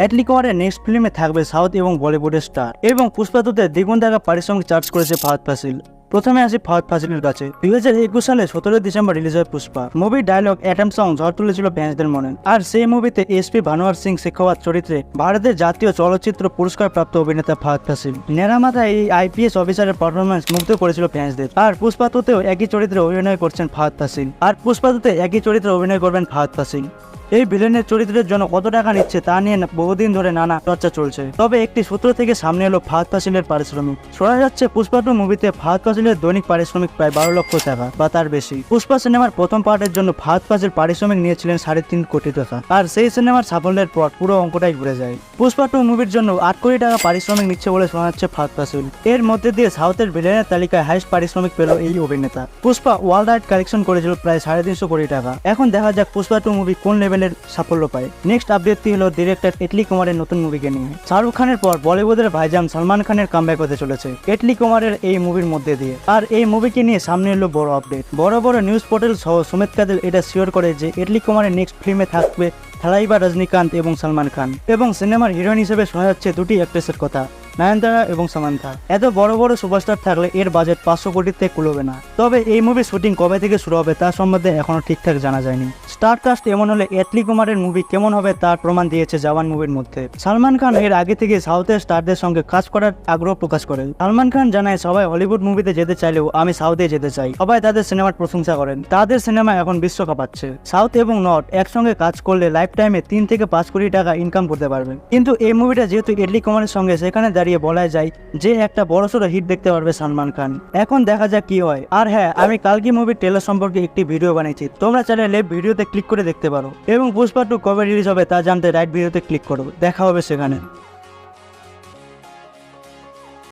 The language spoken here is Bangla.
অ্যাটলি কুমারের নেক্সট ফিল্মে থাকবে সাউথ এবং বলিউডের স্টার এবং পুষ্পাতুতে দ্বিগুণ টাকা পারিশ্রমিক চার্জ করেছে ফাহাদ ফাসিল। প্রথমে আসি ফাহাদ ফাসিলের কাছে। দুই হাজার একুশ সালে সতেরোই ডিসেম্বর রিলিজ হয় পুষ্পা। মুভির ডায়লগ অ্যাটাম সং ঝড় তুলেছিল ফ্যান্সদের মনে। আর সেই মুভিতে এসপি ভানুয়ার সিং শেখাওয়াত চরিত্রে ভারতের জাতীয় চলচ্চিত্র পুরস্কার প্রাপ্ত অভিনেতা ফাহাদ ফাসিল। নেরামাথা এই আইপিএস অফিসারের পারফরমেন্স মুগ্ধ করেছিল ফ্যান্সদের আর পুষ্পাতুতেও একই চরিত্রে অভিনয় করছেন ফাহাদ ফাসিল। আর পুষ্পাতুতে একই চরিত্রে অভিনয় করবেন ফাহাদ ফাসিল। এই ভিলেনের চরিত্রের জন্য কত টাকা নিচ্ছে তা নিয়ে বহুদিন ধরে নানা চর্চা চলছে। তবে একটি সূত্র থেকে সামনে এলো ফাহাদ ফাসিলের পারিশ্রমিক। শোনা যাচ্ছে, পুষ্পা টু মুভিতে ফাহাদ ফাসিলের দৈনিক পারিশ্রমিক প্রায় বারো লক্ষ টাকা, বা তার বেশি। পুষ্পা সিনেমার প্রথম পার্টের জন্য ফাহাদ ফাসিল পারিশ্রমিক নিয়েছিলেন সাড়ে তিন কোটি টাকা। আর সেই সিনেমার সাফল্যের পর পুরো অঙ্কটাই ঘুরে যায়। পুষ্পা টু মুভির জন্য আট কোটি টাকা পারিশ্রমিক নিচ্ছে বলে শোনা যাচ্ছে ফাহাদ ফাসিল এর মধ্যে দিয়ে সাউথের ভিলেনের তালিকায় হাইস্ট পারিশ্রমিক পেল এই অভিনেতা। পুষ্পা ওয়ার্ল্ড রাইড কালেকশন করেছিল প্রায় সাড়ে তিনশো কোটি টাকা। এখন দেখা যাক পুষ্পা টু মুভি কোন লেভেলের সাফল্য পায়। নেক্সট আপডেটটি হলো ডিরেক্টর এটলি কুমারের নতুন মুভিকে নিয়ে। শাহরুখ খানের পর বলিউডের ভাইজান সালমান খানের কামব্যাক হতে চলেছে। এটলি কুমারের এই মুভির মধ্যে দিয়ে। আর এই মুভিকে নিয়ে সামনে এলো বড় আপডেট বড় বড় নিউজ পোর্টাল সহ সুমিত কাদের এটা শিওর করে যে এটলি কুমারের নেক্সট ফিল্মে থাকবে থালাইবা রজনীকান্ত এবং সালমান খান। এবং সিনেমার হিরোইন হিসেবে শোনা যাচ্ছে দুটি অ্যাক্ট্রেসের কথা। নয়নতারা এবং সামান্থা। এত বড় বড় সুপারস্টার থাকলে এর বাজেট পাঁচশো কোটিতে কুলোবে না। তবে এই মুভির শুটিং কবে থেকে শুরু হবে তার সম্বন্ধে এখনও ঠিকঠাক জানা যায়নি। স্টার কাস্ট এমন হলে এটলি কুমারের মুভি কেমন হবে তার প্রমাণ দিয়েছে জওয়ান মুভির মধ্যে। সালমান খান এর আগে থেকে সাউথের স্টারদের সঙ্গে কাজ করার আগ্রহ প্রকাশ করেন। সালমান খান জানায়, সবাই হলিউড মুভিতে যেতে চাইলেও আমি সাউথে যেতে চাই। সবাই তাদের সিনেমার প্রশংসা করেন। তাদের সিনেমা এখন বিশ্ব কাঁপাচ্ছে। সাউথ এবং নর্থ একসঙ্গে কাজ করলে লাইফ টাইমে তিন থেকে পাঁচ কোটি টাকা ইনকাম করতে পারবেন কিন্তু এই মুভিটা যেহেতু এটলি কুমারের সঙ্গে, সেখানে দাঁড়িয়ে বলা যায় যে একটা বড়সড় হিট দেখতে পারবে সালমান খান। এখন দেখা যাক কি হয়। আর হ্যাঁ আমি কালকি মুভির ট্রেলার সম্পর্কে একটি ভিডিও বানিয়েছি। তোমরা চাইলে ভিডিওতে ক্লিক করে দেখতে পারো। এবং পুষ্পা টু কবে রিলিজ হবে তা জানতে রাইট ভিডিওতে ক্লিক করো। দেখা হবে সেখানে।